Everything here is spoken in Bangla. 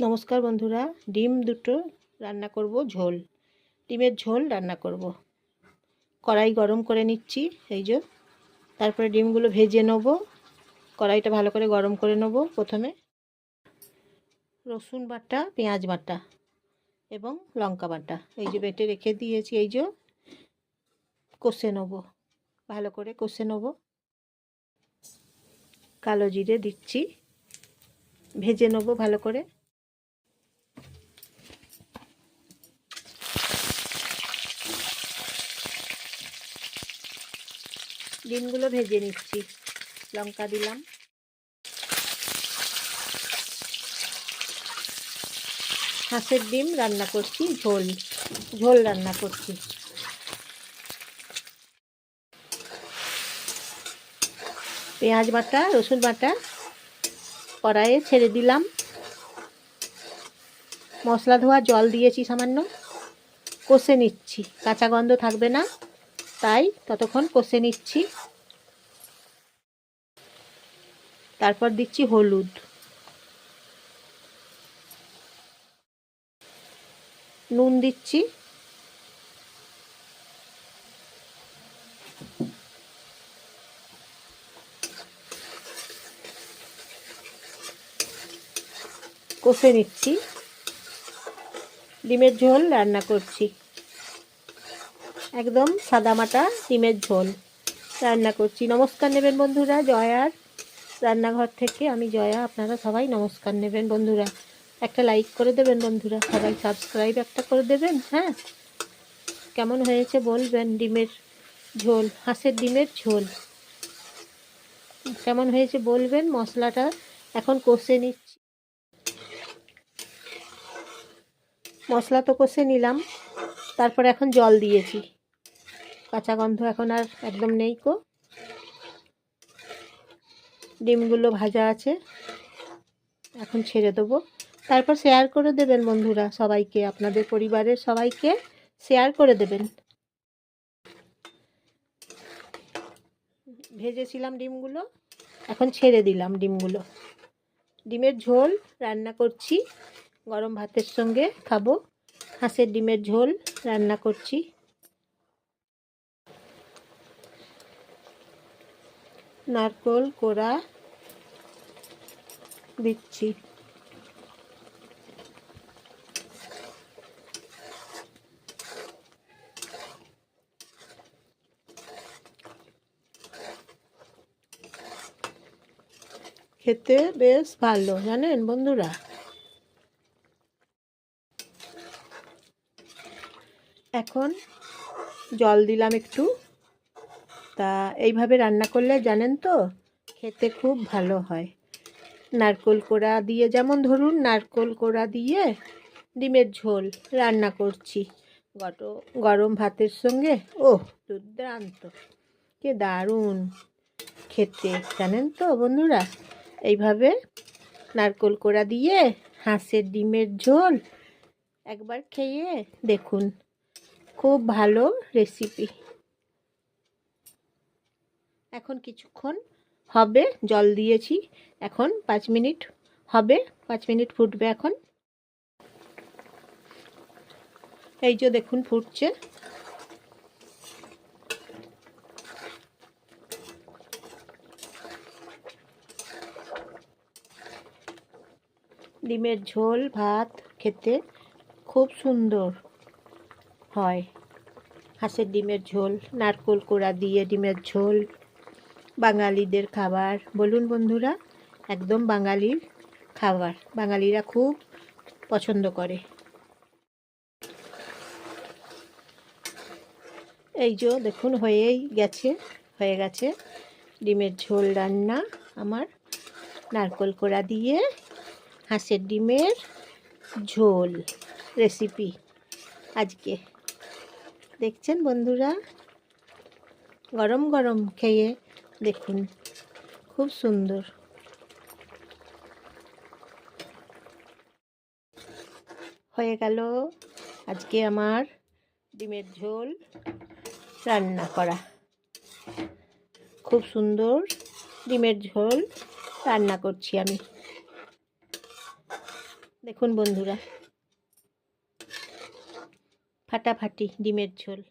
নমস্কার বন্ধুরা, ডিম দুটো রান্না করব, ঝোল। ডিমের ঝোল রান্না করব। কড়াই গরম করে নিচ্ছি, এই যে। তারপরে ডিমগুলো ভেজে নেব। কড়াইটা ভালো করে গরম করে নেব প্রথমে। রসুন বাটা, পেঁয়াজ বাটা এবং লঙ্কা বাটা। এই যে বেটে রেখে দিয়েছি, এই যে। কষে নেব, ভালো করে কষে নেব। কালো জিরে দিচ্ছি। ভেজে নেব ভালো করে। ডিমগুলো ভেজে নিচ্ছি। লঙ্কা দিলাম। হাঁসের ডিম রান্না করছি, ঝোল ঝোল রান্না করছি। পেঁয়াজ বাটা, রসুন বাটা, কড়াইয়ে ছেড়ে দিলাম। মশলা ধোয়া জল দিয়েছি সামান্য। কষে নিচ্ছি, কাঁচা গন্ধ থাকবে না। তাই ততক্ষণ কষে নিচ্ছি। তারপর দিচ্ছি হলুদ। নুন দিচ্ছি। কষে নিচ্ছি। ডিমের ঝোল রান্না করছি। একদম সাদামাটা ডিমের ঝোল। রান্না করছি। নমস্কার নেবেন বন্ধুরা, জয়ার রান্নাঘর থেকে আমি জয়া, আপনারা সবাই নমস্কার নেবেন বন্ধুরা। একটা লাইক করে দেবেন বন্ধুরা, সবাই সাবস্ক্রাইব একটা করে দেবেন হ্যাঁ? কেমন হয়েছে বলবেন? ডিমের ঝোল, হাঁসের ডিমের ঝোল। কেমন হয়েছে বলবেন? মশলাটা এখন কষে নিচ্ছি। মশলা তো কষে নিলাম, তারপর এখন জল দিয়েছি। কাঁচা গন্ধ এখন আর একদম নেই কো। ডিমগুলো ভাজা আছে। এখন ছেড়ে দেবো। তারপর শেয়ার করে দেবেন বন্ধুরা সবাইকে, আপনাদের পরিবারের সবাইকে শেয়ার করে দেবেন। ভেজেছিলাম ডিমগুলো, এখন ছেড়ে দিলাম ডিমগুলো। ডিমের ঝোল রান্না করছি, গরম ভাতের সঙ্গে খাব। হাঁসের ডিমের ঝোল রান্না করছি। নারকোল কোড়া দিচ্ছি। খেতে বেশ ভালো জানেন বন্ধুরা? এখন জল দিলাম একটু। তা এইভাবে রান্না করলে জানেন তো, খেতে খুব ভালো হয়। নারকোল কোড়া দিয়ে, যেমন ধরুন নারকোল কোড়া দিয়ে ডিমের ঝোল রান্না করছি। গট, গরম ভাতের সঙ্গে ও দুর্দান্ত। কে দারুণ খেতে, জানেন তো বন্ধুরা? এইভাবে নারকোল কোড়া দিয়ে হাঁসের ডিমের ঝোল একবার খেয়ে দেখুন। খুব ভালো রেসিপি এখন কিছুক্ষণ হবে, জল দিয়েছি। এখন পাঁচ মিনিট হবে, পাঁচ মিনিট ফুটবে এখন। এই যে দেখুন ফুটছে। ডিমের ঝোল, ভাত খেতে খুব সুন্দর হয়। হাঁসের ডিমের ঝোল, নারকোল কোড়া দিয়ে ডিমের ঝোল। বাঙালিদের খাবার। বলুন বন্ধুরা, একদম বাঙালির খাবার। বাঙালিরা খুব পছন্দ করে। এই যে দেখুন, হয়েই গেছে, হয়ে গেছে। ডিমের ঝোল রান্না আমার। নারকোল কোড়া দিয়ে হাঁসের ডিমের ঝোল রেসিপি আজকে। দেখছেন বন্ধুরা? গরম গরম খেয়ে দেখুন, খুব সুন্দর। হয়ে গেল আজকে আমার ডিমের ঝোল রান্না করা। খুব সুন্দর ডিমের ঝোল রান্না করছি আমি। দেখুন বন্ধুরা, ফাটাফাটি ডিমের ঝোল।